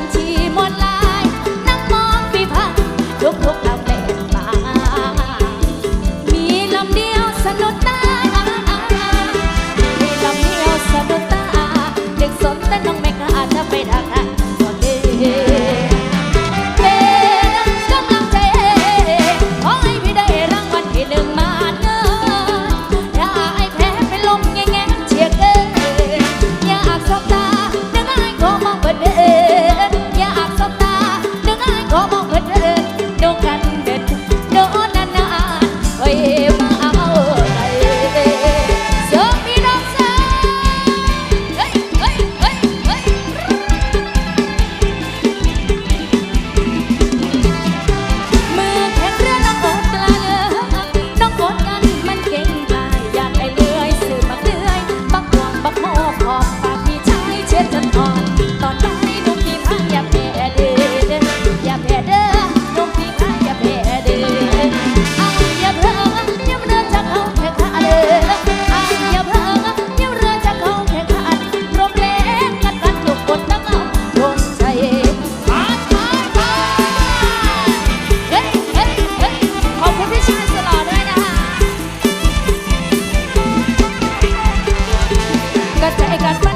ความจริง อกโมกขอบปากพี่ชายเช็ดจนออ จใจกันไป